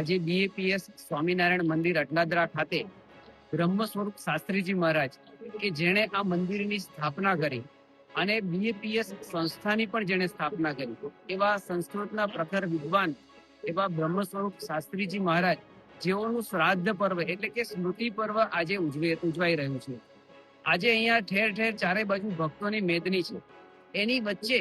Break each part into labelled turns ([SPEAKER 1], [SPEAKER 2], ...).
[SPEAKER 1] આજે બીએપીએસ સ્વામિનારાયણ મંદિર અટલાદરા ખાતે બ્રહ્મ સ્વરૂપ શાસ્ત્રીજી મહારાજ કે જેણે આ મંદિરની સ્થાપના કરી અને બીએપીએસ સંસ્થાની પણ જેણે સ્થાપના કરી. એવા સંસ્કૃતના પ્રખર વિદ્વાન એવા બ્રહ્મ સ્વરૂપ શાસ્ત્રીજી મહારાજ જેઓનું શ્રાદ્ધ પર્વ એટલે કે સ્મૃતિ પર્વ આજે ઉજવે ઉજવાઈ રહ્યું છે. આજે અહીંયા ઠેર ઠેર ચારે બાજુ ભક્તોની મેદની છે. એની વચ્ચે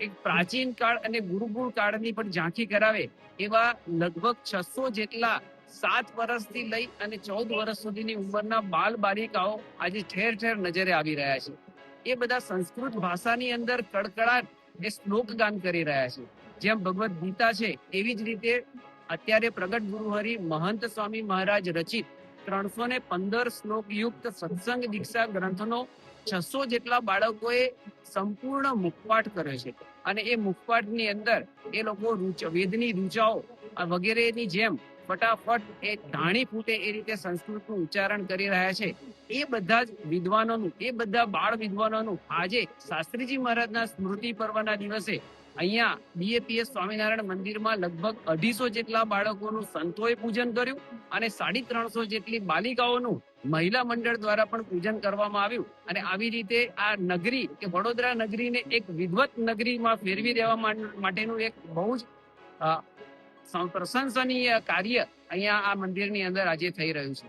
[SPEAKER 1] એક પ્રાચીન કાળ અને ગુરુકુળ કાળની પણ ઝાંખી કરાવે એવા લગભગ છસો જેટલા સાત વર્ષથી લઈ અને ચૌદ વર્ષ સુધીની ઉંમરના બાલ બાલિકાઓ આજે ઠેર ઠેર નજરે આવી રહ્યા છે. એ બધા સંસ્કૃત ભાષાની અંદર કડકડાટ એ શ્લોક ગાન કરી રહ્યા છે. જેમ ભગવદ્ ગીતા છે, એવી જ રીતે અત્યારે પ્રગટ ગુરુહરિ મહંત સ્વામી મહારાજ રચિત ત્રણસો ને પંદર શ્લોક યુક્ત સત્સંગ દીક્ષા ગ્રંથનો છસો જેટલા બાળકોએ સંપૂર્ણ મુખપાઠ કર્યો છે. અને એ મુખપાઠની અંદર એ લોકો વેદની રૂચાઓ વગેરેની જેમ ફટાફટ એ ધાણી ફૂટે એ રીતે સંસ્કૃતનું ઉચ્ચારણ કરી રહ્યા છે. એ બધા જ વિદ્વાનોનું, એ બધા બાળ વિદ્વાનોનું આજે શાસ્ત્રીજી મહારાજના સ્મૃતિ પર્વના દિવસે અહીંયા બીએપીએસ સ્વામિનારાયણ મંદિરમાં લગભગ અઢીસો જેટલા બાળકોનું સંતોએ પૂજન કર્યું અને સાડી ત્રણસો જેટલી બાલિકાઓનું મહિલા મંડળ દ્વારા પણ પૂજન કરવામાં આવ્યું. અને આવી રીતે આ નગરી કે વડોદરા નગરીને એક વિધવત નગરીમાં ફેરવી દેવા માટેનું એક બહુ જ પ્રશંસનીય કાર્ય અહીંયા આ મંદિરની અંદર આજે થઈ રહ્યું છે.